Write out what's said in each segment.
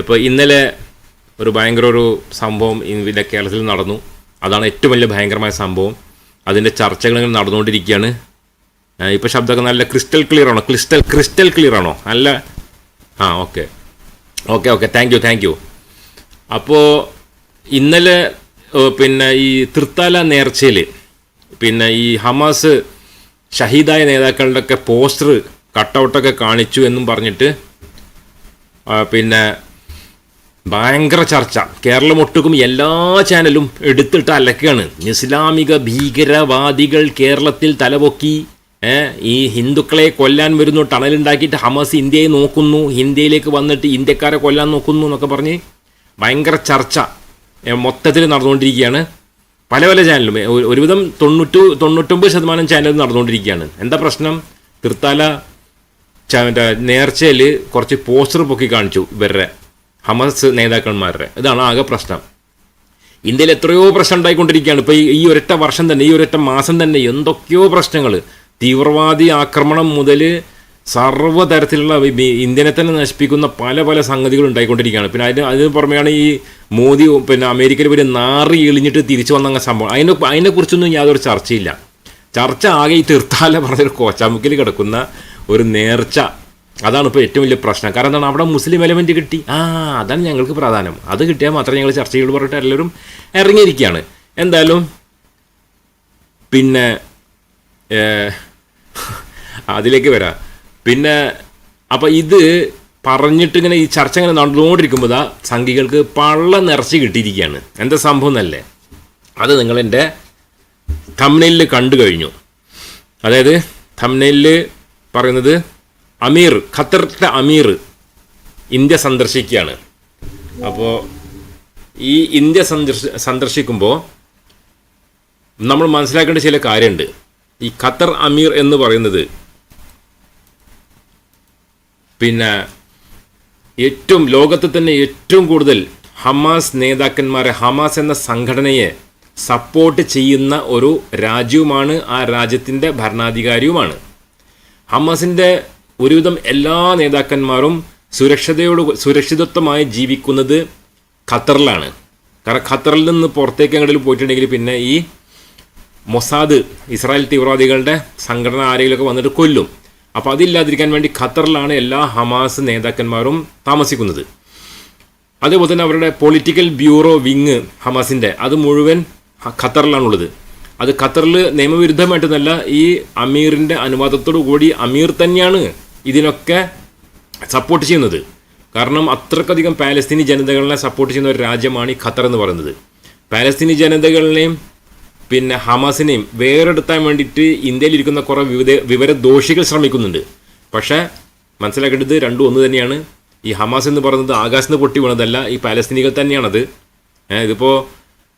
ഇപ്പോൾ ഇന്നലെ ഒരു ഭയങ്കര ഒരു സംഭവം ഇവിടെ കേരളത്തിൽ നടന്നു. അതാണ് ഏറ്റവും വലിയ ഭയങ്കരമായ സംഭവം. അതിന്റെ ചർച്ചകൾ നടന്നുകൊണ്ടിരിക്കുകയാണ്. ഇപ്പോൾ ശബ്ദമൊക്കെ നല്ല ക്രിസ്റ്റൽ ക്ലിയർ ആണോ? ക്രിസ്റ്റൽ ക്രിസ്റ്റൽ ക്ലിയർ ആണോ? നല്ല ആ okay okay okay thank you thank you അപ്പോൾ ഇന്നലെ പിന്നെ ഈ തൃത്താല നേർച്ചയിൽ പിന്നെ ഈ ഹമാസ് ഷഹീദായ നേതാക്കളുടെ ഒക്കെ പോസ്റ്റർ കട്ടൗട്ടൊക്കെ കാണിച്ചു എന്നും പറഞ്ഞിട്ട് പിന്നെ ഭയങ്കര ചർച്ച. കേരളം ഒട്ടുക്കും എല്ലാ ചാനലും എടുത്തിട്ട് അലക്കുകയാണ്. ഇസ്ലാമിക ഭീകരവാദികൾ കേരളത്തിൽ തലപൊക്കി ഈ ഹിന്ദുക്കളെ കൊല്ലാൻ വരുന്നു ടണലുണ്ടാക്കിയിട്ട് ഹമസ് ഇന്ത്യയെ നോക്കുന്നു ഇന്ത്യയിലേക്ക് വന്നിട്ട് ഇന്ത്യക്കാരെ കൊല്ലാൻ നോക്കുന്നു എന്നൊക്കെ പറഞ്ഞ് ഭയങ്കര ചർച്ച മൊത്തത്തിൽ നടന്നുകൊണ്ടിരിക്കുകയാണ്. പല പല ചാനലും ഒരുവിധം തൊണ്ണൂറ്റു തൊണ്ണൂറ്റൊമ്പത് ശതമാനം ചാനലും നടന്നുകൊണ്ടിരിക്കുകയാണ്. എന്താ പ്രശ്നം? തൃത്താല നേർച്ചയിൽ കുറച്ച് പോസ്റ്റർ പൊക്കി കാണിച്ചു ഇവരുടെ. ഹമസ് നേതാക്കന്മാരുടെ. ഇതാണ് ആകെ പ്രശ്നം. ഇന്ത്യയിൽ എത്രയോ പ്രശ്നം ഉണ്ടായിക്കൊണ്ടിരിക്കുകയാണ്. ഇപ്പോൾ ഈ ഒരൊറ്റ വർഷം തന്നെ ഈ ഒരൊറ്റ മാസം തന്നെ എന്തൊക്കെയോ പ്രശ്നങ്ങൾ. തീവ്രവാദി ആക്രമണം മുതൽ സർവതരത്തിലുള്ള ഇന്ത്യനെ തന്നെ നശിപ്പിക്കുന്ന പല പല സംഗതികൾ ഉണ്ടായിക്കൊണ്ടിരിക്കുകയാണ്. പിന്നെ അതിന് അതിന് പുറമെയാണ് ഈ മോദി പിന്നെ അമേരിക്കയിൽ ഒരു നാറി എളിഞ്ഞിട്ട് തിരിച്ചു വന്ന സംഭവം. അതിനെ അതിനെക്കുറിച്ചൊന്നും യാതൊരു ചർച്ചയില്ല. ചർച്ച ആകെ ഈ തീർത്ഥാല പറഞ്ഞൊരു കോച്ചാമുക്കിൽ കിടക്കുന്ന ഒരു നേർച്ച. അതാണ് ഇപ്പോൾ ഏറ്റവും വലിയ പ്രശ്നം. കാരണം എന്താണ്? അവിടെ മുസ്ലിം എലമെന്റ് കിട്ടി. ആ അതാണ് ഞങ്ങൾക്ക് പ്രധാനം അത് കിട്ടിയാൽ മാത്രമേ ഞങ്ങൾ ചർച്ചകൾ പറഞ്ഞിട്ട് എല്ലാവരും ഇറങ്ങിയിരിക്കുകയാണ്. എന്തായാലും പിന്നെ അതിലേക്ക് വരാം. പിന്നെ അപ്പോൾ ഇത് പറഞ്ഞിട്ട് ഇങ്ങനെ ഈ ചർച്ച ഇങ്ങനെ നടന്നുകൊണ്ടിരിക്കുമ്പോൾ സംഘികൾക്ക് പള്ള നിറച്ച് കിട്ടിയിരിക്കുകയാണ്. എന്താ സംഭവം എന്നല്ലേ? അത് നിങ്ങളെന്റെ തമ്നയിലിൽ കണ്ടു കഴിഞ്ഞു. അതായത് തമ്നയിലിൽ പറയുന്നത് അമീർ ഖത്തറിലെ അമീർ ഇന്ത്യ സന്ദർശിക്കുകയാണ്. അപ്പോൾ ഈ ഇന്ത്യ സന്ദർശ സന്ദർശിക്കുമ്പോൾ നമ്മൾ മനസ്സിലാക്കേണ്ട ചില കാര്യമുണ്ട് ഈ ഖത്തർ അമീർ എന്ന് പറയുന്നത് പിന്നെ ഏറ്റവും ലോകത്ത് തന്നെ ഏറ്റവും കൂടുതൽ ഹമാസ് നേതാക്കന്മാരെ ഹമാസ് എന്ന സംഘടനയെ സപ്പോർട്ട് ചെയ്യുന്ന ഒരു രാജ്യവുമാണ് ആ രാജ്യത്തിന്റെ ഭരണാധികാരിയുമാണ്. ഹമാസിന്റെ ഒരുവിധം എല്ലാ നേതാക്കന്മാരും സുരക്ഷതയോട് സുരക്ഷിതത്വമായി ജീവിക്കുന്നത് ഖത്തറിലാണ്. കാരണം ഖത്തറിൽ നിന്ന് പുറത്തേക്ക് എങ്ങോട്ടും പോയിട്ടുണ്ടെങ്കിൽ പിന്നെ ഈ മൊസാദ് ഇസ്രായേൽ തീവ്രവാദികളുടെ സംഘടന ആരെങ്കിലുമൊക്കെ വന്നിട്ട് കൊല്ലും. അപ്പോൾ അതില്ലാതിരിക്കാൻ വേണ്ടി ഖത്തറിലാണ് എല്ലാ ഹമാസ് നേതാക്കന്മാരും താമസിക്കുന്നത്. അതേപോലെ തന്നെ അവരുടെ പൊളിറ്റിക്കൽ ബ്യൂറോ വിങ് ഹമാസിന്റെ അത് മുഴുവൻ ഖത്തറിലാണുള്ളത്. അത് ഖത്തറിൽ നിയമവിരുദ്ധമായിട്ടൊന്നല്ല ഈ അമീറിന്റെ അനുവാദത്തോടു കൂടി അമീർ തന്നെയാണ് ഇതിനൊക്കെ സപ്പോർട്ട് ചെയ്യുന്നത്. കാരണം അത്രക്കധികം പാലസ്തീനി ജനതകളെ സപ്പോർട്ട് ചെയ്യുന്ന ഒരു രാജ്യമാണ് ഈ ഖത്തർ എന്ന് പറയുന്നത്. പാലസ്തീനി ജനതകളെയും പിന്നെ ഹമാസിനെയും വേറെടുത്താൻ വേണ്ടിയിട്ട് ഇന്ത്യയിലിരിക്കുന്ന കുറേ വിവിധ വിവരദോഷികൾ ശ്രമിക്കുന്നുണ്ട്. പക്ഷേ മനസ്സിലാക്കേണ്ടത് രണ്ടും ഒന്ന് തന്നെയാണ്. ഈ ഹമാസ് എന്ന് പറയുന്നത് ആകാശത്ത് പൊട്ടി വീണതല്ല ഈ പാലസ്തീനികൾ തന്നെയാണത്. ഇതിപ്പോൾ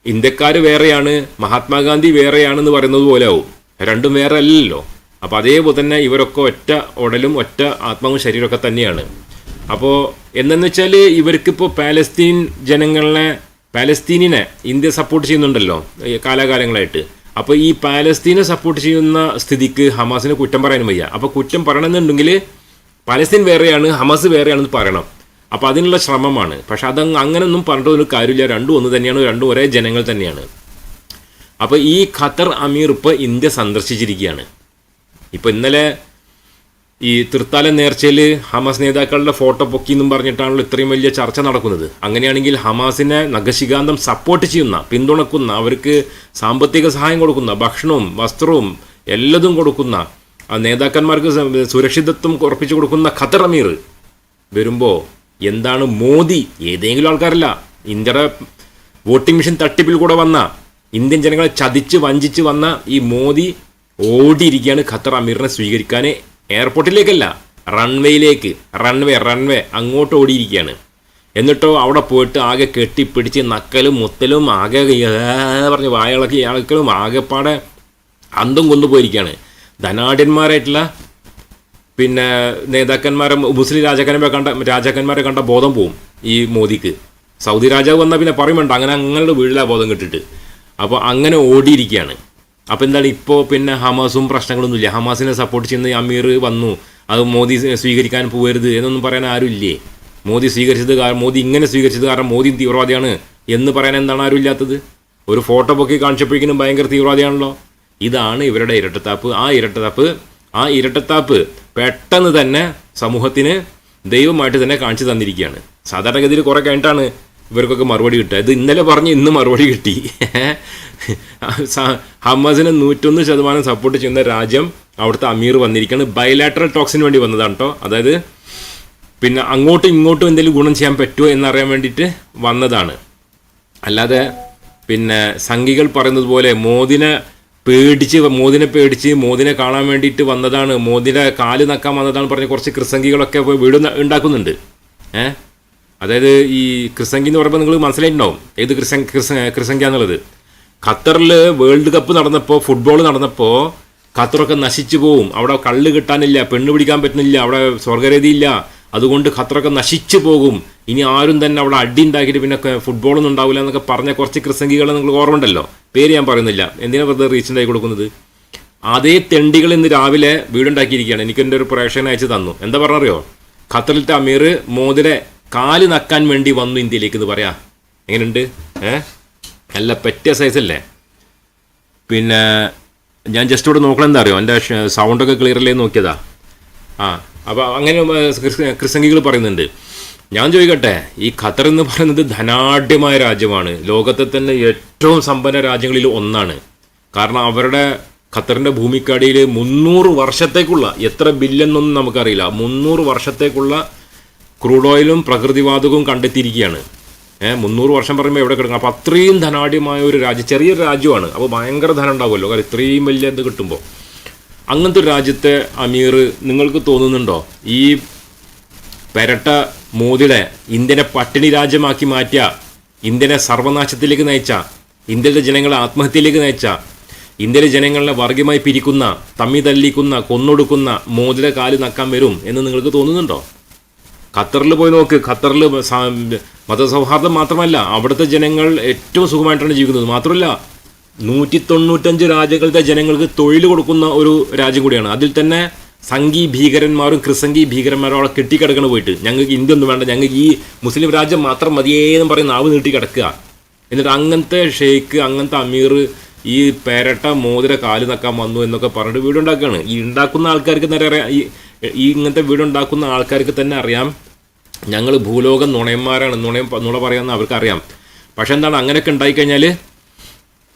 ഇന്ത്യക്കാർ വേറെയാണ് മഹാത്മാഗാന്ധി വേറെയാണെന്ന് പറയുന്നത് പോലെ ആവും രണ്ടും വേറെ അല്ലല്ലോ. അപ്പോൾ അതേപോലെ തന്നെ ഇവരൊക്കെ ഒറ്റ ഉടലും ഒറ്റ ആത്മാവും ശരീരമൊക്കെ തന്നെയാണ്. അപ്പോൾ എന്തെന്ന് വെച്ചാൽ ഇവർക്കിപ്പോൾ പാലസ്തീൻ ജനങ്ങളെ പാലസ്തീനിനെ ഇന്ത്യ സപ്പോർട്ട് ചെയ്യുന്നുണ്ടല്ലോ കാലാകാലങ്ങളായിട്ട്. അപ്പോൾ ഈ പാലസ്തീനെ സപ്പോർട്ട് ചെയ്യുന്ന സ്ഥിതിക്ക് ഹമാസിന് കുറ്റം പറയാനും വയ്യ. അപ്പോൾ കുറ്റം പറയണമെന്നുണ്ടെങ്കിൽ പാലസ്തീൻ വേറെയാണ് ഹമാസ് വേറെയാണെന്ന് പറയണം. അപ്പോൾ അതിനുള്ള ശ്രമമാണ്. പക്ഷെ അത് അങ്ങനെയൊന്നും പറഞ്ഞിട്ട് ഒരു കാര്യമില്ല. രണ്ടും ഒന്ന് തന്നെയാണ് രണ്ടും ഒരേ ജനങ്ങൾ തന്നെയാണ്. അപ്പോൾ ഈ ഖത്തർ അമീർ ഇപ്പോൾ ഇന്ത്യ സന്ദർശിച്ചിരിക്കുകയാണ്. ഇപ്പോൾ ഇന്നലെ ഈ തൃത്താല നേർച്ചയിൽ ഹമാസ് നേതാക്കളുടെ ഫോട്ടോ പൊക്കി എന്നും പറഞ്ഞിട്ടാണല്ലോ ഇത്രയും വലിയ ചർച്ച നടക്കുന്നത്. അങ്ങനെയാണെങ്കിൽ ഹമാസിനെ നഖശികാന്തം സപ്പോർട്ട് ചെയ്യുന്ന പിന്തുണക്കുന്ന അവർക്ക് സാമ്പത്തിക സഹായം കൊടുക്കുന്ന ഭക്ഷണവും വസ്ത്രവും എല്ലതും കൊടുക്കുന്ന ആ നേതാക്കന്മാർക്ക് സുരക്ഷിതത്വം ഉറപ്പിച്ചു കൊടുക്കുന്ന ഖത്തർ അമീർ വരുമ്പോൾ എന്താണ് മോദി? ഏതെങ്കിലും ആൾക്കാരല്ല. ഇന്ത്യയുടെ വോട്ടിംഗ് മെഷീൻ തട്ടിപ്പിൽ കൂടെ വന്ന ഇന്ത്യൻ ജനങ്ങളെ ചതിച്ച് വഞ്ചിച്ച് വന്ന ഈ മോദി ഓടിയിരിക്കുകയാണ് ഖത്തർ അമീറിനെ സ്വീകരിക്കാൻ. എയർപോർട്ടിലേക്കല്ല റൺവേയിലേക്ക് റൺവേ റൺവേ അങ്ങോട്ട് ഓടിയിരിക്കുകയാണ്. എന്നിട്ടോ അവിടെ പോയിട്ട് ആകെ കെട്ടിപ്പിടിച്ച് നക്കലും മുത്തലും ആകെ പറഞ്ഞ് വായളക്കി ഇളക്കലും ആകെപ്പാടെ അന്തം കൊണ്ടുപോയിരിക്കുകയാണ് ധനാഢ്യന്മാരായിട്ടുള്ള പിന്നെ നേതാക്കന്മാരെ മുസ്ലിം രാജാക്കന്മാരെ കണ്ട രാജാക്കന്മാരെ കണ്ട ബോധം പോവും ഈ മോദിക്ക്. സൗദി രാജാവ് വന്നാൽ പിന്നെ പറയുമുണ്ട് അങ്ങനെ അങ്ങനെ വീഴില്ല ബോധം കിട്ടിട്ട്. അപ്പോൾ അങ്ങനെ ഓടിയിരിക്കുകയാണ്. അപ്പോൾ എന്താണ് ഇപ്പോൾ പിന്നെ ഹമാസും പ്രശ്നങ്ങളൊന്നുമില്ല. ഹമാസിനെ സപ്പോർട്ട് ചെയ്യുന്ന അമീർ വന്നു. അത് മോദി സ്വീകരിക്കാൻ പോകരുത് എന്നൊന്നും പറയാൻ ആരുമില്ലേ? മോദി സ്വീകരിച്ചത് കാരണം മോദി ഇങ്ങനെ സ്വീകരിച്ചത് കാരണം മോദി തീവ്രവാദിയാണ് എന്ന് പറയാൻ എന്താണ് ആരും ഇല്ലാത്തത് ഒരു ഫോട്ടോ പൊക്കി കാണിച്ചപ്പോഴേക്കും ഭയങ്കര തീവ്രവാദിയാണല്ലോ. ഇതാണ് ഇവരുടെ ഇരട്ടത്താപ്പ്. ആ ഇരട്ടത്താപ്പ് ആ ഇരട്ടത്താപ്പ് പെട്ടെന്ന് തന്നെ സമൂഹത്തിന് ദൈവമായിട്ട് തന്നെ കാണിച്ചു തന്നിരിക്കുകയാണ്. സാധാരണഗതിയിൽ കുറെ കഴിഞ്ഞിട്ടാണ് ഇവർക്കൊക്കെ മറുപടി കിട്ടുക. ഇത് ഇന്നലെ പറഞ്ഞ് ഇന്ന് മറുപടി കിട്ടി. ഹമാസിനെ നൂറ്റൊന്ന് ശതമാനം സപ്പോർട്ട് ചെയ്യുന്ന രാജ്യം അവിടുത്തെ അമീർ വന്നിരിക്കുകയാണ് ബയലാറ്ററൽ ടോക്സിന് വേണ്ടി വന്നതാണ് കേട്ടോ അതായത് പിന്നെ അങ്ങോട്ടും ഇങ്ങോട്ടും എന്തെങ്കിലും ഗുണം ചെയ്യാൻ പറ്റുമോ എന്നറിയാൻ വേണ്ടിയിട്ട് വന്നതാണ്. അല്ലാതെ പിന്നെ സംഘികൾ പറയുന്നത് പോലെ മോദിനെ പേടിച്ച് മോദിനെ പേടിച്ച് മോദിനെ കാണാൻ വേണ്ടിയിട്ട് വന്നതാണ്. മോദിനെ കാൽ നക്കാൻ വന്നതാണ് പറഞ്ഞ് കുറച്ച് ക്രിസംഗികളൊക്കെ പോയി വീട് ഉണ്ടാക്കുന്നുണ്ട്. ഏ? അതായത് ഈ ക്രിസംഗി എന്ന് പറയുമ്പോൾ നിങ്ങൾ മനസ്സിലായിട്ടുണ്ടാവും. ഏത് ക്രിസംഗ് ക്രിസ ക്രിസംഗി എന്നുള്ളത് ഖത്തറിൽ വേൾഡ് കപ്പ് നടന്നപ്പോൾ ഫുട്ബോൾ നടന്നപ്പോൾ ഖത്തറൊക്കെ നശിച്ചു പോവും. അവിടെ കള്ള് കിട്ടാനില്ല പെണ്ണ് പിടിക്കാൻ പറ്റുന്നില്ല അവിടെ സ്വർഗരതിയില്ല അതുകൊണ്ട് ഖത്തറൊക്കെ നശിച്ചു പോകും. ഇനി ആരും തന്നെ അവിടെ അടി ഉണ്ടാക്കിയിട്ട് പിന്നെ ഫുട്ബോളൊന്നും ഉണ്ടാവില്ല എന്നൊക്കെ പറഞ്ഞ കുറച്ച് ക്രിസംഗികളെ നിങ്ങൾ ഓർമ്മ ഉണ്ടല്ലോ? പേര് ഞാൻ പറയുന്നില്ല. എന്തിനാ വെറുതെ റീച്ച് ഉണ്ടാക്കി കൊടുക്കുന്നത്? അതേ തെണ്ടികൾ ഇന്ന് രാവിലെ വീടുണ്ടാക്കിയിരിക്കുകയാണ്. എനിക്ക് എന്റെ ഒരു പ്രേക്ഷകൻ അയച്ചു തന്നു. എന്താ പറഞ്ഞറിയോ? ഖത്തറിലത്തെ അമീർ മോദിനെ കാൽ നക്കാൻ വേണ്ടി വന്നു ഇന്ത്യയിലേക്ക് എന്ന് പറയാ. എങ്ങനെയുണ്ട്? ഏ? നല്ല പെറ്റിയ സൈസല്ലേ പിന്നെ ഞാൻ ജസ്റ്റ് ഇവിടെ നോക്കണം എന്താ അറിയോ? എന്റെ സൗണ്ടൊക്കെ ക്ലിയർ അല്ലേ നോക്കിയതാ. ആ അപ്പോൾ അങ്ങനെ ക്രിസംഗികൾ പറയുന്നുണ്ട്. ഞാൻ ചോദിക്കട്ടെ ഈ ഖത്തർ എന്ന് പറയുന്നത് ധനാഢ്യമായ രാജ്യമാണ്. ലോകത്തെ തന്നെ ഏറ്റവും സമ്പന്ന രാജ്യങ്ങളിൽ ഒന്നാണ്. കാരണം അവരുടെ ഖത്തറിന്റെ ഭൂമിക്കടിയിൽ മുന്നൂറ് വർഷത്തേക്കുള്ള എത്ര ബില്ലെന്നൊന്നും നമുക്കറിയില്ല. മുന്നൂറ് വർഷത്തേക്കുള്ള ക്രൂഡ് ഓയിലും പ്രകൃതിവാതകവും കണ്ടെത്തിയിരിക്കുകയാണ്. മുന്നൂറ് വർഷം പറയുമ്പോൾ എവിടെ കിടക്കണം അപ്പോൾ അത്രയും ധനാഢ്യമായ ഒരു രാജ്യം ചെറിയൊരു രാജ്യമാണ്. അപ്പോൾ ഭയങ്കര ധനം ഉണ്ടാവുമല്ലോ? കാരണം ഇത്രയും വലിയ ഇത് കിട്ടുമ്പോൾ അങ്ങനത്തെ ഒരു രാജ്യത്തെ അമീർ നിങ്ങൾക്ക് തോന്നുന്നുണ്ടോ? ഈ പെരട്ട മോദിയുടെ ഇന്ത്യനെ പട്ടിണി രാജ്യമാക്കി മാറ്റിയ ഇന്ത്യനെ സർവനാശത്തിലേക്ക് നയിച്ച ഇന്ത്യയിലെ ജനങ്ങളെ ആത്മഹത്യയിലേക്ക് നയിച്ച ഇന്ത്യയിലെ ജനങ്ങളെ വർഗീയമായി പിരിക്കുന്ന തമ്മി തല്ലിക്കുന്ന കൊന്നൊടുക്കുന്ന മോദിയുടെ കാൽ നക്കാൻ വരും എന്ന് നിങ്ങൾക്ക് തോന്നുന്നുണ്ടോ? ഖത്തറിൽ പോയി നോക്ക്. ഖത്തറിൽ മതസൗഹാർദ്ദം മാത്രമല്ല അവിടുത്തെ ജനങ്ങൾ ഏറ്റവും സുഖമായിട്ടാണ് ജീവിക്കുന്നത്. മാത്രമല്ല നൂറ്റി തൊണ്ണൂറ്റഞ്ച് രാജ്യങ്ങളിലെ ജനങ്ങൾക്ക് തൊഴിൽ കൊടുക്കുന്ന ഒരു രാജ്യം കൂടിയാണ്. അതിൽ തന്നെ സംഘി ഭീകരന്മാരും ക്രിസംഗി ഭീകരന്മാരും അവിടെ കെട്ടിക്കിടക്കണ പോയിട്ട്. ഞങ്ങൾക്ക് ഇന്ത്യ ഒന്നും വേണ്ട. ഞങ്ങൾക്ക് ഈ മുസ്ലിം രാജ്യം മാത്രം മതിയേന്ന് പറയും നാവ് നീട്ടി കിടക്കുക. എന്നിട്ട് അങ്ങനത്തെ ഷെയ്ഖ് അങ്ങനത്തെ അമീർ ഈ പേരട്ട മോതിര കാൽ നക്കാൻ വന്നു എന്നൊക്കെ പറഞ്ഞിട്ട് വീട് ഉണ്ടാക്കുകയാണ് ഈ ഉണ്ടാക്കുന്ന ആൾക്കാർക്ക് തന്നെ അറിയാം. ഈ ഇങ്ങനത്തെ വീടുണ്ടാക്കുന്ന ആൾക്കാർക്ക് തന്നെ അറിയാം. ഞങ്ങൾ ഭൂലോകം നുണയന്മാരാണ്. നുണയം നുണ പറയാമെന്ന് അവർക്കറിയാം. പക്ഷെ എന്താണ് അങ്ങനെയൊക്കെ ഉണ്ടായിക്കഴിഞ്ഞാൽ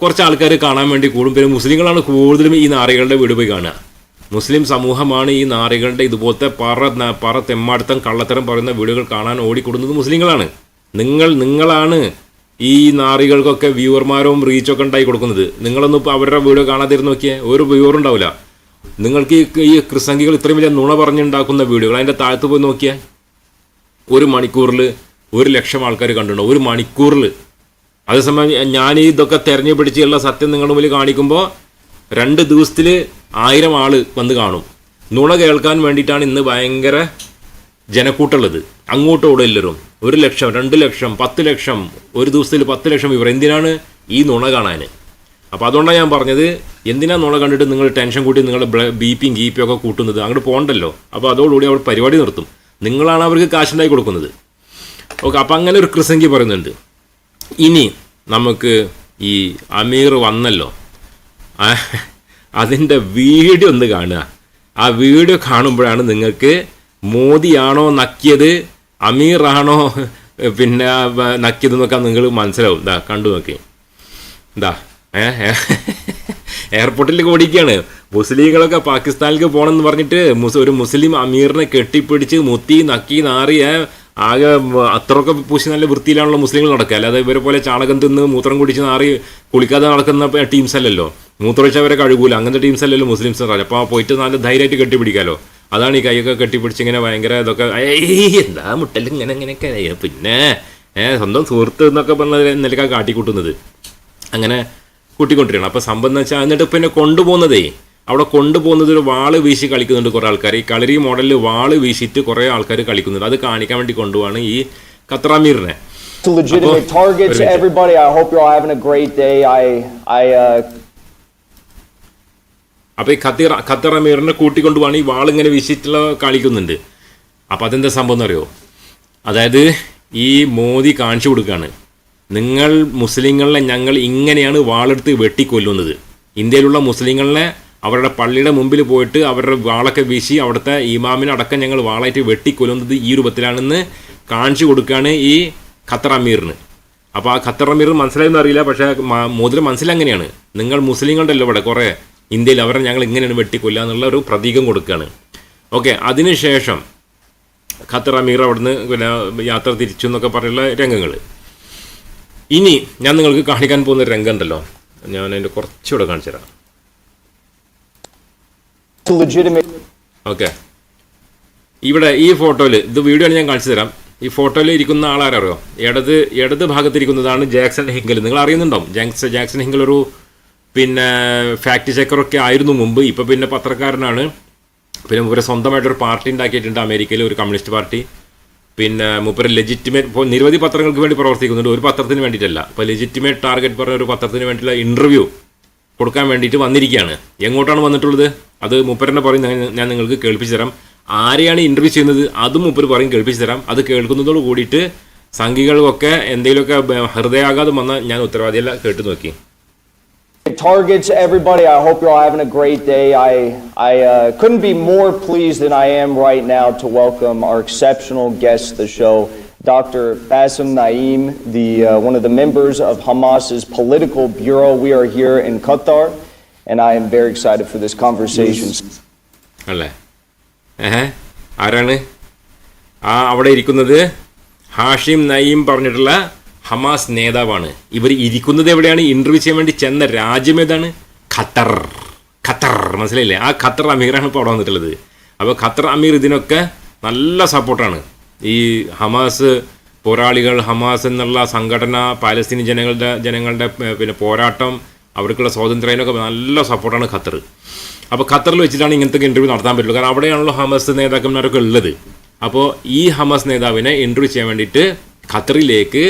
കുറച്ച് ആൾക്കാർ കാണാൻ വേണ്ടി കൂടും. പിന്നെ മുസ്ലിങ്ങളാണ് കൂടുതലും ഈ നാറികളുടെ വീട് പോയി കാണുക. മുസ്ലിം സമൂഹമാണ് ഈ നാറികളുടെ ഇതുപോലത്തെ പറ പറ തെമ്മാടുത്തം കള്ളത്തരം പറയുന്ന വീടുകൾ കാണാൻ ഓടിക്കൂടുന്നത് മുസ്ലിങ്ങളാണ്. നിങ്ങൾ നിങ്ങളാണ് ഈ നാറികൾക്കൊക്കെ വ്യൂവർമാരും റീച്ചൊക്കെ ഉണ്ടായി കൊടുക്കുന്നത്. നിങ്ങളൊന്നും ഇപ്പോൾ അവരുടെ വീഡിയോ കാണാതിരുന്ന് നോക്കിയേ ഒരു വ്യൂവർ ഉണ്ടാവില്ല നിങ്ങൾക്ക് ഈ ക്രിസംഗികൾ ഇത്രയും വലിയ നുണ പറഞ്ഞുണ്ടാക്കുന്ന വീഡിയോകൾ അതിന്റെ താഴത്ത് പോയി നോക്കിയാൽ ഒരു മണിക്കൂറിൽ ഒരു ലക്ഷം ആൾക്കാർ കണ്ടിട്ടുണ്ട്? ഒരു മണിക്കൂറിൽ അതേസമയം ഞാൻ ഇതൊക്കെ തെരഞ്ഞു പിടിച്ചുള്ള സത്യം നിങ്ങളുടെ മുമ്പിൽ കാണിക്കുമ്പോൾ രണ്ട് ദിവസത്തിൽ ആയിരം ആൾ വന്ന് കാണും. നുണ കേൾക്കാൻ വേണ്ടിയിട്ടാണ് ഇന്ന് ഭയങ്കര ജനക്കൂട്ടുള്ളത്. അങ്ങോട്ടും ഇവിടെ എല്ലാവരും ഒരു ലക്ഷം രണ്ട് ലക്ഷം പത്ത് ലക്ഷം ഒരു ദിവസത്തിൽ പത്ത് ലക്ഷം ഇവർ എന്തിനാണ് ഈ നുണ കാണാൻ അപ്പോൾ അതുകൊണ്ടാണ് ഞാൻ പറഞ്ഞത് എന്തിനാ നുണ കണ്ടിട്ട് നിങ്ങൾ ടെൻഷൻ കൂട്ടി നിങ്ങളുടെ ബി പിയും ഗി പിയും ഒക്കെ കൂട്ടുന്നത്? അങ്ങോട്ട് പോകണ്ടല്ലോ അപ്പോൾ അതോടുകൂടി അവർ പരിപാടി നിർത്തും. നിങ്ങളാണ് അവർക്ക് കാശുണ്ടായി കൊടുക്കുന്നത്. ഓക്കെ അപ്പോൾ അങ്ങനെ ഒരു ക്രിസംഗി പറയുന്നുണ്ട്. ഇനി നമുക്ക് ഈ അമീർ വന്നല്ലോ. അതിന്റെ വീഡിയോ ഒന്ന് കാണുക. ആ വീഡിയോ കാണുമ്പോഴാണ് നിങ്ങൾക്ക് മോദിയാണോ നക്കിയത്? അമീറാണോ? പിന്നെ നക്കിയത് എന്നൊക്കെ നിങ്ങൾ മനസ്സിലാവും. ഇതാ കണ്ടു നോക്കി. എന്താ എയർപോർട്ടിൽ ഓടിക്കുകയാണ് മുസ്ലിങ്ങളൊക്കെ പാകിസ്ഥാനിലേക്ക് പോകണമെന്ന് പറഞ്ഞിട്ട് ഒരു മുസ്ലിം അമീറിനെ കെട്ടിപ്പിടിച്ച് മുത്തി നക്കി നാറിയ ആകെ അത്രയൊക്കെ പൂശി നല്ല വൃത്തിയിലാണല്ലോ മുസ്ലിങ്ങൾ നടക്കുക. അല്ലാതെ ഇവരെ പോലെ ചാണകം തിന്ന് മൂത്രം കുടിച്ച് നാറി കുളിക്കാതെ നടക്കുന്ന ടീംസ് അല്ലല്ലോ. മൂത്രമൊഴിച്ചവരെ കഴുകൂല. അങ്ങനത്തെ ടീംസ് അല്ലല്ലോ മുസ്ലിംസ് അപ്പോൾ പോയിട്ട് നല്ല ധൈര്യമായിട്ട് കെട്ടിപ്പിടിക്കാലോ. അതാണ് ഈ കൈയൊക്കെ കെട്ടിപ്പിടിച്ച് ഇങ്ങനെ ഭയങ്കര ഇതൊക്കെ എന്താ മുട്ടൽ ഇങ്ങനെ ഇങ്ങനെയൊക്കെ? ഏ, പിന്നെ ഏഹ് സ്വന്തം സുഹൃത്ത് എന്നൊക്കെ പറഞ്ഞ നിലക്കാണ് കാട്ടിക്കൂട്ടുന്നത്. അങ്ങനെ കൂട്ടിക്കൊണ്ടിരിക്കണം. അപ്പോൾ സംഭവം എന്ന് വെച്ചാൽ എന്നിട്ട് പിന്നെ കൊണ്ടുപോകുന്നതേ അവിടെ കൊണ്ടുപോകുന്നത് ഒരു വാൾ വീശി കളിക്കുന്നുണ്ട് കുറേ ആൾക്കാർ ഈ കളരി മോഡലിൽ വാൾ വീശിയിട്ട് കുറേ ആൾക്കാർ കളിക്കുന്നുണ്ട്. അത് കാണിക്കാൻ വേണ്ടി കൊണ്ടുപോവാണ് ഈ ഖത്രാമീറിനെ to legitimate targets. Everybody, I hope you're all having a great day. I, I, uh, അപ്പോൾ ഈ ഖത്തീർ ഖത്തർ അമീറിനെ പോകണം ഈ വാളിങ്ങനെ വീശിയിട്ടുള്ള കാണിക്കുന്നുണ്ട്. അപ്പോൾ അതെന്താ സംഭവം എന്നറിയോ? അതായത് ഈ മോദി കാണിച്ചു കൊടുക്കുകയാണ് നിങ്ങൾ മുസ്ലിങ്ങളെ ഞങ്ങൾ ഇങ്ങനെയാണ് വാളെടുത്ത് വെട്ടിക്കൊല്ലുന്നത്. ഇന്ത്യയിലുള്ള മുസ്ലിങ്ങളെ അവരുടെ പള്ളിയുടെ മുമ്പിൽ പോയിട്ട് അവരുടെ വാളൊക്കെ വീശി അവിടുത്തെ ഇമാമിനടക്കം ഞങ്ങൾ വാളായിട്ട് വെട്ടിക്കൊല്ലുന്നത് ഈ രൂപത്തിലാണെന്ന് കാണിച്ചു കൊടുക്കുകയാണ് ഈ ഖത്തർ അമീറിന് അപ്പോൾ ആ ഖത്തർ അമീർ മനസ്സിലായെന്ന് അറിയില്ല പക്ഷേ മോദിയുടെ മനസ്സിലങ്ങനെയാണ് നിങ്ങൾ മുസ്ലിങ്ങളുടെ അല്ലോ ഇവിടെ കുറേ ഇന്ത്യയിൽ അവരെ ഞങ്ങൾ ഇങ്ങനെയാണ് വെട്ടിക്കൊല്ലുക എന്നുള്ള ഒരു പ്രതീകം കൊടുക്കുകയാണ്. ഓക്കെ അതിനുശേഷം ഖത്തർ അമീർ അവിടുന്ന് പിന്നെ യാത്ര തിരിച്ചു എന്നൊക്കെ പറഞ്ഞുള്ള രംഗങ്ങൾ. ഇനി ഞാൻ നിങ്ങൾക്ക് കാണിക്കാൻ പോകുന്ന ഒരു രംഗം ഉണ്ടല്ലോ. ഞാൻ അതിന്റെ കുറച്ചുകൂടെ കാണിച്ചു തരാം. ഓക്കെ. ഇവിടെ ഈ ഫോട്ടോയിൽ ഇത് വീഡിയോ ഞാൻ കാണിച്ചു തരാം. ഈ ഫോട്ടോയിൽ ഇരിക്കുന്ന ആളാരറിയോ? ഇടത് ഇടത് ഭാഗത്തിരിക്കുന്നതാണ് ജാക്സൺ ഹിങ്കൽ നിങ്ങൾ അറിയുന്നുണ്ടോ ജാക്സൺ ജാക്സൺ ഹിങ്കൽ ഒരു പിന്നെ ഫാക്ട് ചെക്കറൊക്കെ ആയിരുന്നു മുമ്പ്. ഇപ്പോൾ പിന്നെ പത്രക്കാരനാണ്. പിന്നെ മൂപ്പര് സ്വന്തമായിട്ടൊരു പാർട്ടി ഉണ്ടാക്കിയിട്ടുണ്ട്. അമേരിക്കയിൽ ഒരു കമ്മ്യൂണിസ്റ്റ് പാർട്ടി. പിന്നെ മൂപ്പര് ലെജിറ്റിമേറ്റ് ഇപ്പോൾ നിരവധി പത്രങ്ങൾക്ക് വേണ്ടി പ്രവർത്തിക്കുന്നുണ്ട്. ഒരു പത്രത്തിന് വേണ്ടിയിട്ടല്ല. ഇപ്പോൾ ലെജിറ്റിമേറ്റ് ടാർഗറ്റ് പറഞ്ഞ ഒരു പത്രത്തിന് വേണ്ടിയിട്ടുള്ള ഇന്റർവ്യൂ കൊടുക്കാൻ വേണ്ടിയിട്ട് വന്നിരിക്കുകയാണ്. എങ്ങോട്ടാണ് വന്നിട്ടുള്ളത്? അത് മൂപ്പരനെ പറയും. ഞാൻ- നിങ്ങൾക്ക് കേൾപ്പിച്ചു തരാം ആരെയാണ് ഇന്റർവ്യൂ ചെയ്യുന്നത്? അതും മൂപ്പര് പറയും കേൾപ്പിച്ചു തരാം അത് കേൾക്കുന്നതോട് കൂടിയിട്ട് സംഘികൾക്കൊക്കെ എന്തെങ്കിലുമൊക്കെ ഹൃദയാഘാതം വന്നാൽ ഞാൻ ഉത്തരവാദിയല്ല കേട്ടു നോക്കി targets. Everybody, I hope you're all having a great day. I, I uh, couldn't be more pleased than I am right now to welcome our exceptional guest to the show, Dr. Bassem Naeem, the, uh, one of the members of Hamas's political bureau. We are here in Qatar, and I am very excited for this conversation. അല്ലേ ഏഹ് ആരാണ് ആ അവിടെ ഇരിക്കുന്നത് ഹാഷിം നയീം പറഞ്ഞിട്ടുള്ള Hamas നേതാവാണ്. ഇവർ ഇരിക്കുന്നത് എവിടെയാണ്? ഇന്റർവ്യൂ ചെയ്യാൻ വേണ്ടി ചെന്ന രാജ്യം ഏതാണ്? ഖത്തർ. ഖത്തർ. മനസ്സിലായില്ലേ? ആ ഖത്തർ അമീറാണ് ഇപ്പോൾ അവിടെ വന്നിട്ടുള്ളത്. അപ്പോൾ ഖത്തർ അമീർ ഇതിനൊക്കെ നല്ല സപ്പോർട്ടാണ്. ഈ ഹമാസ് പോരാളികൾ ഹമാസ് എന്നുള്ള സംഘടന പാലസ്തീനി ജനങ്ങളുടെ ജനങ്ങളുടെ പിന്നെ പോരാട്ടം അവർക്കുള്ള സ്വാതന്ത്ര്യത്തിനൊക്കെ നല്ല സപ്പോർട്ടാണ് ഖത്തർ. അപ്പോൾ ഖത്തറിൽ വെച്ചിട്ടാണ് ഇങ്ങനത്തെ ഇന്റർവ്യൂ നടത്താൻ പറ്റുള്ളൂ. കാരണം അവിടെയാണല്ലോ ഹമാസ് നേതാക്കന്മാരൊക്കെ ഉള്ളത്. അപ്പോൾ ഈ ഹമാസ് നേതാവിനെ ഇന്റർവ്യൂ ചെയ്യാൻ വേണ്ടിയിട്ട് ഖത്തറിലേക്ക്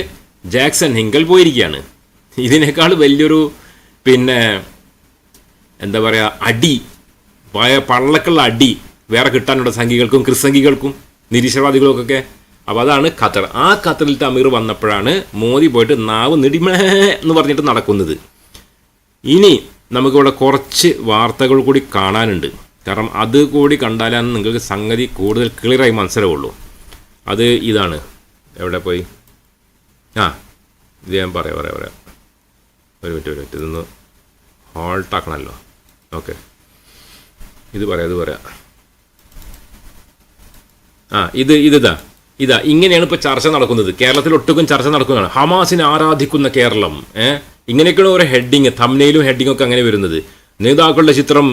ജാക്സൺ ഹിങ്കൽ പോയിരിക്കുകയാണ്. ഇതിനേക്കാൾ വലിയൊരു പിന്നെ എന്താ പറയുക അടി പഴയ പള്ളക്കുള്ള അടി വേറെ കിട്ടാനുള്ള സംഘികൾക്കും ക്രിസ്സംഘികൾക്കും നിരീശ്വരവാദികൾക്കൊക്കെ. അപ്പോൾ അതാണ് ഖത്തർ. ആ ഖത്തറിലത്തെ തമീർ വന്നപ്പോഴാണ് മോദി പോയിട്ട് നാവ് നെടിമേ എന്ന് പറഞ്ഞിട്ട് നടക്കുന്നത്. ഇനി നമുക്കിവിടെ കുറച്ച് വാർത്തകൾ കൂടി കാണാനുണ്ട്. കാരണം അത് കൂടി കണ്ടാലാണ് നിങ്ങൾക്ക് സംഗതി കൂടുതൽ ക്ലിയറായി മനസ്സിലാവുള്ളൂ. അത് ഇതാണ്. എവിടെ പോയി? ആ ഇത് ഞാൻ പറയാം പറയാം പറയാം. ഒരു മിനിറ്റ് ഒരു മിനിറ്റ്. ഇതൊന്ന് ഹോൾട്ടാക്കണമല്ലോ ഓക്കെ ഇത് പറയാം ഇത് പറയാം. ആ ഇത് ഇതിതാ ഇതാ ഇങ്ങനെയാണ് ഇപ്പോൾ ചർച്ച നടക്കുന്നത്. കേരളത്തിൽ ഒട്ടുക്കും ചർച്ച നടക്കുന്നതാണ്. ഹമാസിനെ ആരാധിക്കുന്ന കേരളം ഏഹ് ഇങ്ങനെയൊക്കെയാണ് ഓരോ ഹെഡിങ് തമ്നയിലും ഹെഡിങ്ങും ഒക്കെ അങ്ങനെ വരുന്നത്. നേതാക്കളുടെ ചിത്രം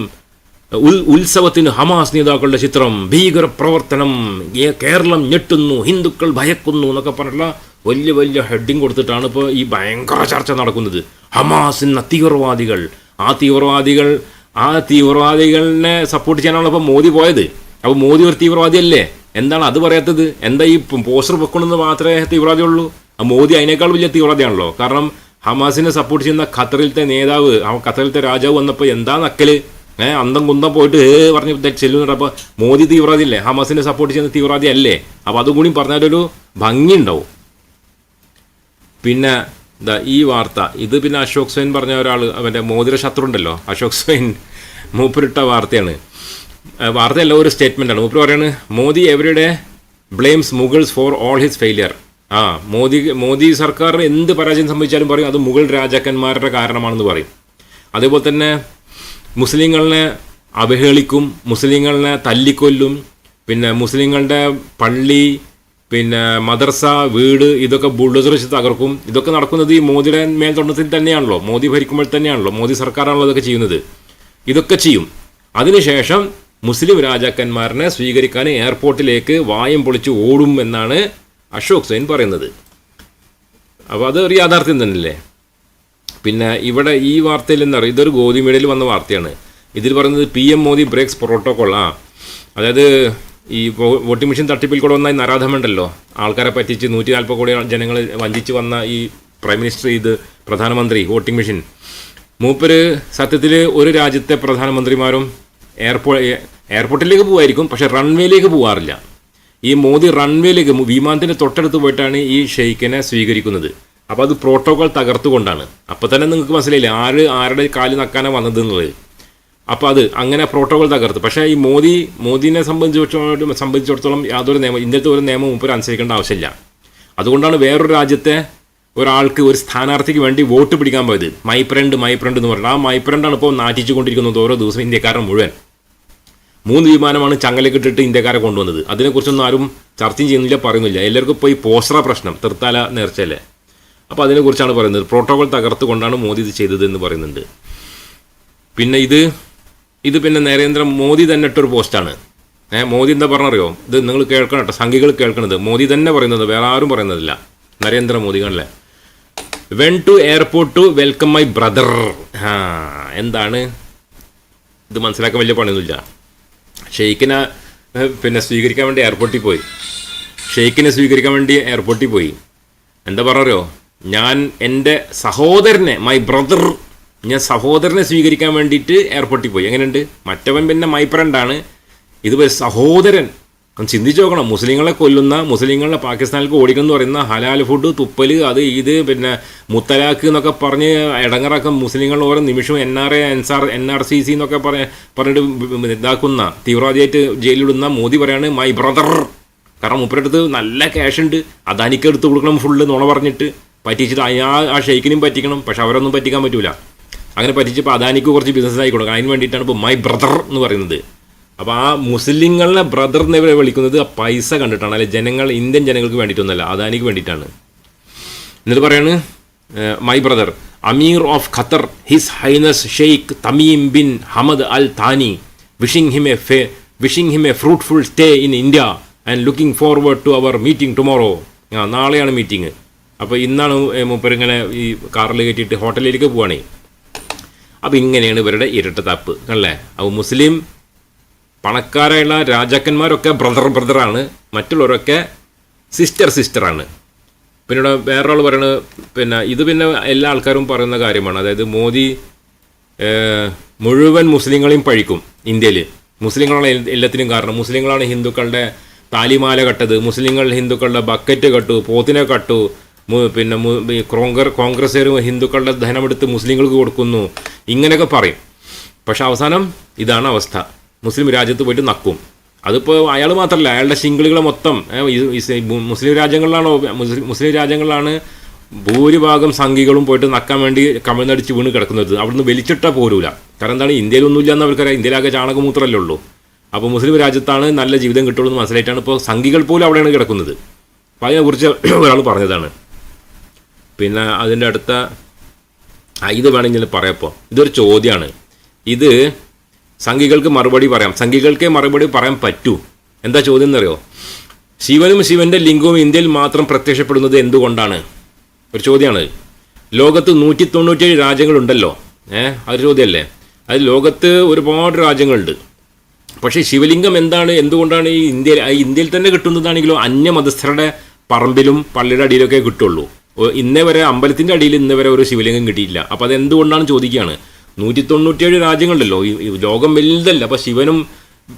ഉൽ ഉത്സവത്തിന് ഹമാസ് നേതാക്കളുടെ ചിത്രം ഭീകര പ്രവർത്തനം കേരളം ഞെട്ടുന്നു ഹിന്ദുക്കൾ ഭയക്കുന്നു എന്നൊക്കെ പറഞ്ഞിട്ടുള്ള വലിയ വലിയ ഹെഡിങ് കൊടുത്തിട്ടാണ് ഇപ്പോൾ ഈ ഭയങ്കര ചർച്ച നടക്കുന്നത്. ഹമാസിന് തീവ്രവാദികൾ. ആ തീവ്രവാദികൾ ആ തീവ്രവാദികളെ സപ്പോർട്ട് ചെയ്യാനാണ് ഇപ്പോൾ മോദി പോയത്. അപ്പോൾ മോദി ഒരു തീവ്രവാദിയല്ലേ? എന്താണ് അത് പറയാത്തത്? എന്താ ഈ പോസ്റ്റർ വെക്കണമെന്ന് മാത്രമേ തീവ്രവാദിയുള്ളൂ മോദി അതിനേക്കാൾ വലിയ തീവ്രവാദിയാണല്ലോ. കാരണം ഹമാസിനെ സപ്പോർട്ട് ചെയ്യുന്ന ഖത്തറിലത്തെ നേതാവ് ഖത്തറിലത്തെ രാജാവ് വന്നപ്പോൾ എന്താ നക്കൽ? ഏഹ് അന്തം കുന്തം പോയിട്ട് പറഞ്ഞ് ചെല്ലുന്നുണ്ട്. അപ്പോൾ മോദി തീവ്രവാദിയല്ലേ? ഹമാസിനെ സപ്പോർട്ട് ചെയ്യുന്ന തീവ്രവാദി അല്ലേ അപ്പോൾ അതും കൂടി പറഞ്ഞാലൊരു ഭംഗി ഉണ്ടാവും പിന്നെ എന്താ ഈ വാർത്ത ഇത് പിന്നെ അശോക് സ്വൈൻ പറഞ്ഞ ഒരാൾ അവന്റെ മോതിര ശത്രു ഉണ്ടല്ലോ അശോക് സ്വൈൻ മൂപ്പരിട്ട വാർത്തയാണ്. വാർത്തയല്ല ഒരു സ്റ്റേറ്റ്മെന്റ് ആണ്. മൂപ്പർ പറയാണ് Modi every day blames Mughals for all his failure. ആ മോദി മോദി സർക്കാരിന് എന്ത് പരാജയം സംഭവിച്ചാലും പറയും അത് മുഗൾ രാജാക്കന്മാരുടെ കാരണമാണെന്ന് പറയും. അതേപോലെ തന്നെ മുസ്ലിങ്ങളെ അവഹേളിക്കും മുസ്ലിങ്ങളെ തല്ലിക്കൊല്ലും പിന്നെ മുസ്ലിങ്ങളുടെ പള്ളി പിന്നെ മദർസ വീട് ഇതൊക്കെ ബുൾഡോസർ വെച്ച് തകർക്കും. ഇതൊക്കെ നടക്കുന്നത് ഈ മോദിയുടെ മേൽത്തോട്ടത്തിൽ തന്നെയാണല്ലോ. മോദി ഭരിക്കുമ്പോൾ തന്നെയാണല്ലോ. മോദി സർക്കാരാണല്ലോ ഇതൊക്കെ ചെയ്യുന്നത്. ഇതൊക്കെ ചെയ്യും. അതിനുശേഷം മുസ്ലിം രാജാക്കന്മാരനെ സ്വീകരിക്കാൻ എയർപോർട്ടിലേക്ക് വായം പൊളിച്ച് ഓടും എന്നാണ് അശോക് സെയിൻ പറയുന്നത്. അപ്പോൾ അത് ഒരു യാഥാർത്ഥ്യം തന്നെയല്ലേ? പിന്നെ ഇവിടെ ഈ വാർത്തയിൽ എന്താ പറയുക? ഇതൊരു ഗോതിമേടയിൽ വന്ന വാർത്തയാണ്. ഇതിൽ പറയുന്നത് P M Modi breaks protocol. ആ അതായത് ഈ വോട്ടിംഗ് മെഷീൻ തട്ടിപ്പിൽ കൂടെ വന്ന ഈ നരാധമുണ്ടല്ലോ? ആൾക്കാരെ പറ്റിച്ച് നൂറ്റി നാൽപ്പത് കോടി ജനങ്ങൾ വഞ്ചിച്ച് വന്ന ഈ പ്രൈം മിനിസ്റ്റർ ഇത് പ്രധാനമന്ത്രി വോട്ടിംഗ് മെഷീൻ. മൂപ്പര് സത്യത്തിൽ ഒരു രാജ്യത്തെ പ്രധാനമന്ത്രിമാരും എയർപോ എയർപോർട്ടിലേക്ക് പോകുമായിരിക്കും പക്ഷേ റൺവേയിലേക്ക് പോകാറില്ല ഈ മോദി റൺവേയിലേക്ക് വിമാനത്തിന്റെ തൊട്ടടുത്ത് പോയിട്ടാണ് ഈ ഷെയ്ഖിനെ സ്വീകരിക്കുന്നത്. അപ്പോൾ അത് പ്രോട്ടോകോൾ തകർത്തുകൊണ്ടാണ്. അപ്പോൾ തന്നെ നിങ്ങൾക്ക് മനസ്സിലായില്ലേ? ആര് ആരുടെ കാൽ നക്കാനാണ് വന്നത് എന്നുള്ളത്? അപ്പോൾ അത് അങ്ങനെ പ്രോട്ടോകോൾ തകർത്ത്. പക്ഷേ ഈ മോദി മോദിനെ സംബന്ധിച്ചിടത്തോളം സംബന്ധിച്ചിടത്തോളം യാതൊരു നിയമം ഇന്ത്യത്തെ ഒരു നിയമം മുമ്പ് അനുസരിക്കേണ്ട ആവശ്യമില്ല. അതുകൊണ്ടാണ് വേറൊരു രാജ്യത്തെ ഒരാൾക്ക് ഒരു സ്ഥാനാർത്ഥിക്ക് വേണ്ടി വോട്ട് പിടിക്കാൻ പോയത്. മൈപ്രണ്ട് മൈപ്രണ്ട് എന്ന് പറഞ്ഞാൽ ആ മൈപ്രണ്ടാണ് ഇപ്പോൾ നാറ്റിച്ചു കൊണ്ടിരിക്കുന്നത് ഓരോ ദിവസം ഇന്ത്യക്കാരൻ മുഴുവൻ. മൂന്ന് വിമാനമാണ് ചങ്ങലക്കിട്ടിട്ട് ഇന്ത്യക്കാരെ കൊണ്ടുവന്നത്. അതിനെക്കുറിച്ചൊന്നും ആരും ചർച്ചയും ചെയ്യുന്നില്ല പറയുന്നില്ല. എല്ലാവർക്കും ഇപ്പോൾ ഈ പോസ്റ്ററ പ്രശ്നം തൃത്താല നേർച്ചയല്ലേ? അപ്പോൾ അതിനെക്കുറിച്ചാണ് പറയുന്നത്. പ്രോട്ടോകോൾ തകർത്തുകൊണ്ടാണ് മോദി ഇത് ചെയ്തത് എന്ന് പറയുന്നുണ്ട്. പിന്നെ ഇത് ഇത് പിന്നെ നരേന്ദ്ര മോദി തന്നെ ഇട്ടൊരു പോസ്റ്റാണ്. ഏഹ് മോദി എന്താ പറഞ്ഞറിയോ? ഇത് നിങ്ങൾ കേൾക്കണം കേട്ടോ സംഘികൾ കേൾക്കണത്. മോദി തന്നെ പറയുന്നത് വേറെ ആരും പറയുന്നതില്ല. നരേന്ദ്രമോദി കണ്ടല്ലേ? When to airport to welcome my brother ആ എന്താണ്? ഇത് മനസ്സിലാക്കാൻ വലിയ പണിയൊന്നുമില്ല. ഷെയ്ഖിനെ പിന്നെ സ്വീകരിക്കാൻ വേണ്ടി എയർപോർട്ടിൽ പോയി. ഷെയ്ഖിനെ സ്വീകരിക്കാൻ വേണ്ടി എയർപോർട്ടിൽ പോയി. എന്താ പറഞ്ഞറിയോ? ഞാൻ എന്റെ സഹോദരനെ മൈ ബ്രദർ ഞാൻ സഹോദരനെ സ്വീകരിക്കാൻ വേണ്ടിയിട്ട് എയർപോർട്ടിൽ പോയി. എങ്ങനെയുണ്ട്? മറ്റവൻ പിന്നെ മൈ ഫ്രണ്ടാണ് ഇത് സഹോദരൻ. ഒന്ന് ചിന്തിച്ച് നോക്കണം. മുസ്ലിങ്ങളെ കൊല്ലുന്ന മുസ്ലിങ്ങളെ പാകിസ്ഥാനിലേക്ക് ഓടിക്കുന്നു പറയുന്ന ഹലാൽ ഫുഡ് തുപ്പൽ അത് ഇത് പിന്നെ മുത്തലാഖ് എന്നൊക്കെ പറഞ്ഞ് ഇടങ്ങറാക്കം മുസ്ലിങ്ങൾ ഓരോ നിമിഷവും N R A N R N R C C എന്നൊക്കെ പറഞ്ഞ് പറഞ്ഞിട്ട് ഇതാക്കുന്ന തീവ്രവാദിയായിട്ട് ജയിലിടുന്ന മോദി പറയാണ് മൈ ബ്രദർ കാരണം മുപ്പരടുത്ത് നല്ല ക്യാഷ് ഉണ്ട്. അദാനിക്ക് എടുത്ത് കൊടുക്കണം ഫുള്ള് നുണ പറഞ്ഞിട്ട്. പറ്റിച്ചിട്ട് ആ ആ ഷെയ്ക്കിനും പറ്റിക്കണം. പക്ഷെ അവരൊന്നും പറ്റിക്കാൻ പറ്റൂല. അങ്ങനെ പറ്റിച്ചപ്പോൾ അദാനിക്ക് കുറച്ച് ബിസിനസ് ആയി കൊടുക്കണം. അതിന് വേണ്ടിയിട്ടാണ് ഇപ്പോൾ മൈ ബ്രദർ എന്ന് പറയുന്നത്. അപ്പോൾ ആ മുസ്ലിങ്ങളെ ബ്രദർ എന്നിവരെ വിളിക്കുന്നത് ആ പൈസ കണ്ടിട്ടാണ്. അല്ലെ ജനങ്ങൾ ഇന്ത്യൻ ജനങ്ങൾക്ക് വേണ്ടിയിട്ടൊന്നുമല്ല അദാനിക്ക് വേണ്ടിയിട്ടാണ്. എന്നിട്ട് പറയാണ് my brother Emir of Qatar his highness Sheikh Tamim bin Hamad Al Thani wishing him a ഫെ wishing him a fruitful stay in India and looking forward to our meeting tomorrow ആ നാളെയാണ് meeting അപ്പോൾ ഇന്നാണ് മൂപ്പരിങ്ങനെ ഈ കാറിൽ കയറ്റിയിട്ട് ഹോട്ടലിലേക്ക് പോവാണേ. അപ്പോൾ ഇങ്ങനെയാണ് ഇവരുടെ ഇരട്ടത്താപ്പ് അല്ലേ? അപ്പോൾ മുസ്ലിം പണക്കാരായുള്ള രാജാക്കന്മാരൊക്കെ ബ്രദർ ബ്രദറാണ് മറ്റുള്ളവരൊക്കെ സിസ്റ്റർ സിസ്റ്ററാണ് പിന്നീട് വേറൊരാൾ പറയുന്നത് പിന്നെ ഇത് പിന്നെ എല്ലാ ആൾക്കാരും പറയുന്ന കാര്യമാണ്. അതായത് മോദി മുഴുവൻ മുസ്ലിങ്ങളെയും പഴിക്കും ഇന്ത്യയിൽ മുസ്ലിങ്ങളാണ് എല്ലാത്തിനും കാരണം. മുസ്ലിങ്ങളാണ് ഹിന്ദുക്കളുടെ താലിമാല കട്ടത്. മുസ്ലിങ്ങൾ ഹിന്ദുക്കളുടെ ബക്കറ്റ് കട്ടു പോത്തിനെ കട്ടു. പിന്നെ മു- ഈ കോൺഗ്ര കോൺഗ്രസ്സുകാരും ഹിന്ദുക്കളുടെ ധനമെടുത്ത് മുസ്ലിങ്ങൾക്ക് കൊടുക്കുന്നു. ഇങ്ങനെയൊക്കെ പറയും. പക്ഷെ അവസാനം ഇതാണ് അവസ്ഥ. മുസ്ലിം രാജ്യത്ത് പോയിട്ട് നക്കും. അതിപ്പോൾ അയാൾ മാത്രമല്ല അയാളുടെ ശിങ്കിളുകളെ മൊത്തം മുസ്ലിം രാജ്യങ്ങളിലാണോ മുസ്ലിം മുസ്ലിം രാജ്യങ്ങളിലാണ് ഭൂരിഭാഗം സംഘികളും പോയിട്ട് നക്കാൻ വേണ്ടി കമിഴ്ന്നടിച്ച് വീണ് കിടക്കുന്നത്. അവിടുന്ന് വലിച്ചിട്ടാൽ പോരൂല. കാരണം എന്താണ്? ഇന്ത്യയിലൊന്നുമില്ല എന്ന് അവർക്കറിയാം. ഇന്ത്യയിലാകെ ചാണകമൂത്രമല്ലേ ഉള്ളൂ. അപ്പോൾ മുസ്ലിം രാജ്യത്താണ് നല്ല ജീവിതം കിട്ടുള്ളൂ എന്ന് മനസ്സിലായിട്ടാണ് ഇപ്പോൾ സംഘികൾ പോലും അവിടെയാണ് കിടക്കുന്നത്. അപ്പോൾ അതിനെക്കുറിച്ച് ഒരാൾ പറഞ്ഞതാണ്. പിന്നെ അതിന്റെ അടുത്ത ഇത് വേണമെങ്കിൽ പറയപ്പോൾ ഇതൊരു ചോദ്യമാണ് ഇത് സംഘികൾക്ക് മറുപടി പറയാം. സംഘികൾക്കേ മറുപടി പറയാൻ പറ്റൂ. എന്താ ചോദ്യം എന്നറിയോ? ശിവനും ശിവന്റെ ലിംഗവും ഇന്ത്യയിൽ മാത്രം പ്രത്യക്ഷപ്പെടുന്നത് എന്തുകൊണ്ടാണ്? ഒരു ചോദ്യമാണ് ലോകത്ത് നൂറ്റി തൊണ്ണൂറ്റേഴ് രാജ്യങ്ങളുണ്ടല്ലോ. ഏഹ് അതൊരു ചോദ്യമല്ലേ? അത് ലോകത്ത് ഒരുപാട് രാജ്യങ്ങളുണ്ട്. പക്ഷേ ശിവലിംഗം എന്താണ്? എന്തുകൊണ്ടാണ് ഈ ഇന്ത്യയിൽ ഇന്ത്യയിൽ തന്നെ കിട്ടുന്നതാണെങ്കിലോ അന്യമതസ്ഥരുടെ പറമ്പിലും പള്ളിയുടെ അടിയിലൊക്കെ കിട്ടുള്ളൂ. ഇന്നേ വരെ അമ്പലത്തിന്റെ അടിയിൽ ഇന്നേ വരെ ഒരു ശിവലിംഗം കിട്ടിയില്ല അപ്പോൾ അത് എന്തുകൊണ്ടാണ് ചോദിക്കുകയാണ് നൂറ്റി തൊണ്ണൂറ്റിയേഴ് രാജ്യങ്ങളുണ്ടല്ലോ ഈ ലോകം വലുതല്ല. അപ്പോൾ ശിവനും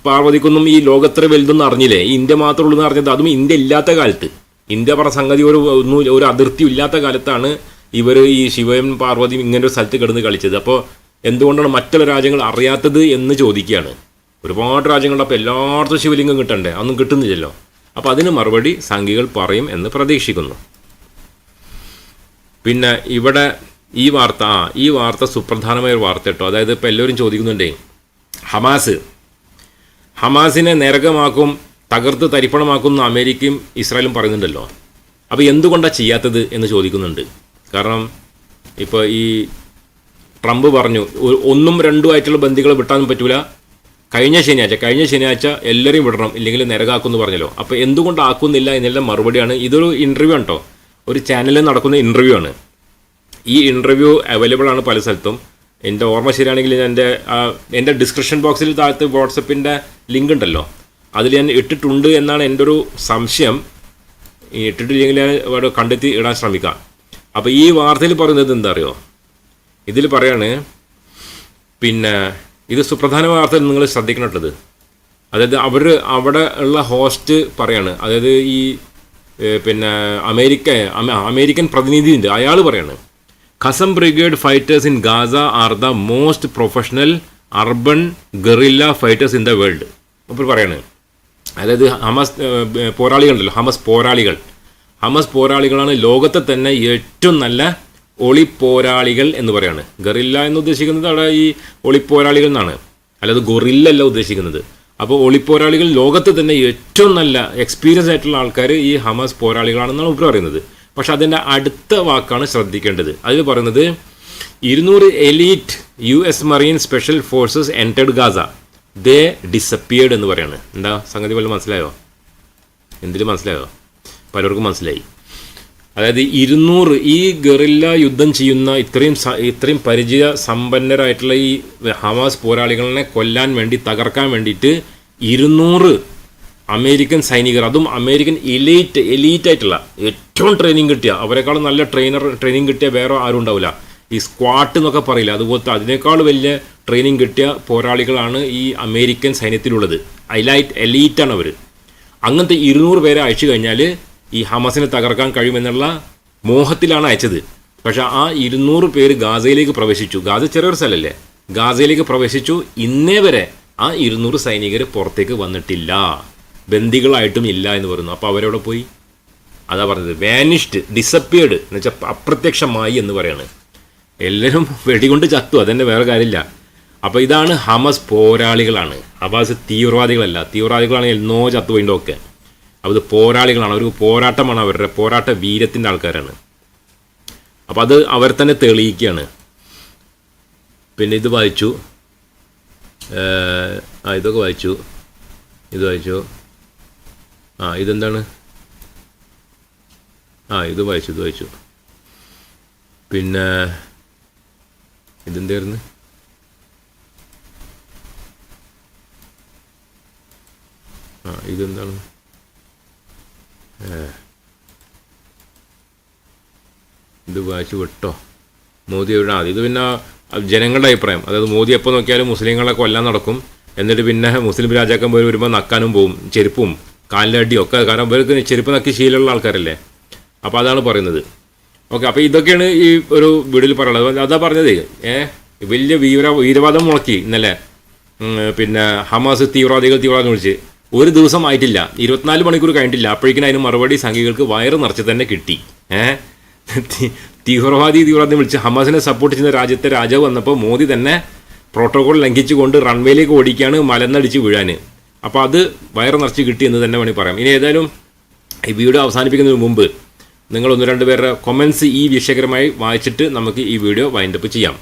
പാർവതിക്കൊന്നും ഈ ലോകത്ര വലുതൊന്നും അറിഞ്ഞില്ലേ? ഇന്ത്യ മാത്രമേ ഉള്ളൂ എന്ന് അറിഞ്ഞത്. അതും ഇന്ത്യ ഇല്ലാത്ത കാലത്ത്. ഇന്ത്യ പറഞ്ഞ സംഗതി ഒരു ഒന്നും ഒരു അതിർത്തി ഇല്ലാത്ത കാലത്താണ് ഇവർ ഈ ശിവനും പാർവതിയും ഇങ്ങനെ ഒരു സ്ഥലത്ത് കിടന്ന് കളിച്ചത്. അപ്പോൾ എന്തുകൊണ്ടാണ് മറ്റുള്ള രാജ്യങ്ങൾ അറിയാത്തത് എന്ന് ചോദിക്കുകയാണ്. ഒരുപാട് രാജ്യങ്ങളുണ്ട് അപ്പോൾ എല്ലായിടത്തും ശിവലിംഗം കിട്ടണ്ടേ? അതൊന്നും കിട്ടുന്നില്ലല്ലോ. അപ്പോൾ അതിന് മറുപടി സംഘികൾ പറയും എന്ന് പ്രതീക്ഷിക്കുന്നു. പിന്നെ ഇവിടെ ഈ വാർത്ത ആ ഈ വാർത്ത സുപ്രധാനമായ ഒരു വാർത്ത കേട്ടോ. അതായത് ഇപ്പോൾ എല്ലാവരും ചോദിക്കുന്നുണ്ടേ ഹമാസ് ഹമാസിനെ നരകമാക്കും തകർത്ത് തരിപ്പണമാക്കും എന്ന് അമേരിക്കയും ഇസ്രായേലും പറയുന്നുണ്ടല്ലോ. അപ്പോൾ എന്തുകൊണ്ടാണ് ചെയ്യാത്തത് എന്ന് ചോദിക്കുന്നുണ്ട്. കാരണം ഇപ്പോൾ ഈ ട്രംപ് പറഞ്ഞു ഒന്നും രണ്ടും ആയിട്ടുള്ള ബന്ധികൾ വിട്ടാനും പറ്റൂല. കഴിഞ്ഞ ശനിയാഴ്ച കഴിഞ്ഞ ശനിയാഴ്ച എല്ലാവരെയും വിടണം ഇല്ലെങ്കിൽ നരകാക്കുമെന്ന് പറഞ്ഞല്ലോ. അപ്പോൾ എന്തുകൊണ്ട് ആക്കുന്നില്ല എന്നെല്ലാം മറുപടിയാണ് ഇതൊരു ഇന്റർവ്യൂ ആണ് കേട്ടോ. ഒരു ചാനലിൽ നടക്കുന്ന ഇന്റർവ്യൂ ആണ്. ഈ ഇന്റർവ്യൂ അവൈലബിൾ ആണ് പല സ്ഥലത്തും. എന്റെ ഓർമ്മ ശരിയാണെങ്കിൽ ഞാൻ എന്റെ എന്റെ ഡിസ്ക്രിപ്ഷൻ ബോക്സിൽ താഴത്ത് വാട്സപ്പിന്റെ ലിങ്ക് ഉണ്ടല്ലോ. അതിൽ ഞാൻ ഇട്ടിട്ടുണ്ട് എന്നാണ് എന്റെ ഒരു സംശയം. ഇട്ടിട്ടില്ലെങ്കിൽ ഞാൻ അവിടെ കണ്ടെത്തി ഇടാൻ ശ്രമിക്കാം. അപ്പോൾ ഈ വാർത്തയിൽ പറയുന്നത് എന്താ അറിയോ? ഇതിൽ പറയാണ് പിന്നെ ഇത് സുപ്രധാന വാർത്ത നിങ്ങൾ ശ്രദ്ധിക്കണുള്ളത്. അതായത് അവർ അവിടെ ഉള്ള ഹോസ്റ്റ് പറയാണ്. അതായത് ഈ പിന്നെ അമേരിക്ക അമ- അമേരിക്കൻ പ്രതിനിധി ഉണ്ട് അയാൾ പറയാണ് Qassam brigade fighters in Gaza are the most professional urban guerrilla fighters in the world. അപ്പോൾ പറയാണ് അതായത് ഹമസ് പോരാളികളുണ്ടല്ലോ ഹമസ് പോരാളികൾ. ഹമസ് പോരാളികളാണ് ലോകത്തെ തന്നെ ഏറ്റവും നല്ല ഒളിപ്പോരാളികൾ എന്ന് പറയാണ്. ഗറില്ല എന്ന് ഉദ്ദേശിക്കുന്നത് അവിടെ ഈ ഒളിപ്പോരാളികൾ എന്നാണ്. അല്ലാതെ ഗൊറില്ല അല്ല ഉദ്ദേശിക്കുന്നത്. അപ്പോൾ ഒളിപ്പോരാളികൾ ലോകത്ത് തന്നെ ഏറ്റവും നല്ല എക്സ്പീരിയൻസ് ആയിട്ടുള്ള ആൾക്കാർ ഈ ഹമാസ് പോരാളികളാണെന്നാണ് ഉപ്പ് പറയുന്നത്. പക്ഷെ അതിന്റെ അടുത്ത വാക്കാണ് ശ്രദ്ധിക്കേണ്ടത്. അതിൽ പറയുന്നത് ഇരുന്നൂറ് elite U S marine special forces entered Gaza they disappeared എന്ന് പറയാണ്. എന്താ? സംഗതി വല്ല മനസ്സിലായോ? എന്തിലും മനസ്സിലായോ? പലർക്കും മനസ്സിലായി. അതായത് ഇരുന്നൂറ് ഈ ഗറില്ല യുദ്ധം ചെയ്യുന്ന ഇത്രയും ഇത്രയും പരിചയ സമ്പന്നരായിട്ടുള്ള ഈ ഹമാസ് പോരാളികളെ കൊല്ലാൻ വേണ്ടി തകർക്കാൻ വേണ്ടിയിട്ട് ഇരുന്നൂറ് അമേരിക്കൻ സൈനികർ. അതും അമേരിക്കൻ എലീറ്റ് എലീറ്റ് ആയിട്ടുള്ള ഏറ്റവും ട്രെയിനിങ് കിട്ടിയ അവരെക്കാളും നല്ല ട്രെയിനർ ട്രെയിനിങ് കിട്ടിയ വേറെ ആരും ഉണ്ടാവില്ല. ഈ സ്ക്വാട്ട് എന്നൊക്കെ പറയില്ല അതുപോലത്തെ അതിനേക്കാൾ വലിയ ട്രെയിനിങ് കിട്ടിയ പോരാളികളാണ് ഈ അമേരിക്കൻ സൈന്യത്തിലുള്ളത്. ഹൈലൈറ്റ് എലീറ്റാണ് അവർ അങ്ങനത്തെ ഇരുന്നൂറ് പേരെ അയച്ചു കഴിഞ്ഞാൽ ഈ ഹമസിനെ തകർക്കാൻ കഴിയുമെന്നുള്ള മോഹത്തിലാണ് അയച്ചത്. പക്ഷേ ആ ഇരുന്നൂറ് പേര് ഗാസയിലേക്ക് പ്രവേശിച്ചു. ഗാസ ചെറിയൊരു സ്ഥലമല്ലേ? ഗാസയിലേക്ക് പ്രവേശിച്ചു. ഇന്നേ വരെ ആ ഇരുന്നൂറ് സൈനികർ പുറത്തേക്ക് വന്നിട്ടില്ല. ബന്ദികളായിട്ടും ഇല്ല എന്ന് പറയുന്നു. അപ്പോൾ അവരവിടെ പോയി? അതാ പറഞ്ഞത്. വാനിഷ്ഡ് ഡിസപ്പിയേർഡ് എന്ന് വെച്ചാൽ അപ്രത്യക്ഷമായി എന്ന് പറയാണ്. എല്ലാവരും വെടികൊണ്ട് ചത്തു. അതന്നെ വേറെ കാര്യമില്ല. അപ്പോൾ ഇതാണ് ഹമസ് പോരാളികളാണ്. ഹമാസ് തീവ്രവാദികളല്ല. തീവ്രവാദികളാണെങ്കിൽ എന്നോ ചത്തുപോയിണ്ടൊക്കെ അപ്പോൾ ഇത് പോരാളികളാണ്. അവർക്ക് പോരാട്ടമാണ് അവരുടെ പോരാട്ട വീരത്തിന്റെ ആൾക്കാരാണ്. അപ്പോൾ അത് അവർ തന്നെ തെളിയിക്കുകയാണ്. പിന്നെ ഇത് വായിച്ചു. ആ ഇതൊക്കെ വായിച്ചു. ഇത് വായിച്ചു. ആ ഇതെന്താണ്? ആ ഇത് വായിച്ചു ഇത് വായിച്ചു. പിന്നെ ഇതെന്തായിരുന്നു? ആ ഇതെന്താണ്. ഇത് വായിച്ചു വിട്ടോ? മോദി എവിടെ? ഇത് പിന്നെ ജനങ്ങളുടെ അഭിപ്രായം. അതായത് മോദി എപ്പോൾ നോക്കിയാലും മുസ്ലിങ്ങളെ കൊല്ലാൻ നടക്കും. എന്നിട്ട് പിന്നെ മുസ്ലിം രാജാക്കന്മാർ വരുമ്പോൾ നക്കാനും പോവും ചെരുപ്പും കാലിലടിയും ഒക്കെ. കാരണം ഇവർക്ക് ചെരുപ്പ് നക്കി ശീലമുള്ള ആൾക്കാരല്ലേ? അപ്പോൾ അതാണ് പറയുന്നത്. ഓക്കെ അപ്പോൾ ഇതൊക്കെയാണ് ഈ ഒരു വീടിൽ പറയുന്നത് അതാ പറഞ്ഞത്. ഏ വലിയ വീര വീരവാദം മുളക്കി ഇന്നലെ. പിന്നെ ഹമാസ് തീവ്രവാദികൾ തീവ്രവാദം വിളിച്ച്. ഒരു ദിവസം ആയിട്ടില്ല. ഇരുപത്തിനാല് മണിക്കൂർ കഴിഞ്ഞിട്ടില്ല. അപ്പോഴേക്കും അതിന് മറുപടി സംഘികൾക്ക് വയറ് നിറച്ച് തന്നെ കിട്ടി. ഏഹ് തീവ്രവാദി തീവ്രവാദം വിളിച്ച് ഹമാസിനെ സപ്പോർട്ട് ചെയ്യുന്ന രാജ്യത്തെ രാജാവ് വന്നപ്പോൾ മോദി തന്നെ പ്രോട്ടോകോൾ ലംഘിച്ചുകൊണ്ട് റൺവേയിലേക്ക് ഓടിക്കുകയാണ് മലന്നടിച്ച് വീഴാൻ. അപ്പോൾ അത് വയറ് നിറച്ച് കിട്ടി എന്ന് തന്നെ വേണമെങ്കിൽ പറയാം. ഇനി ഏതായാലും ഈ വീഡിയോ അവസാനിപ്പിക്കുന്നതിന് മുമ്പ് നിങ്ങൾ ഒന്ന് രണ്ട് പേരുടെ കൊമൻസ് ഈ വിഷയകരമായി വായിച്ചിട്ട് നമുക്ക് ഈ വീഡിയോ വൈൻഡപ്പ് ചെയ്യാം.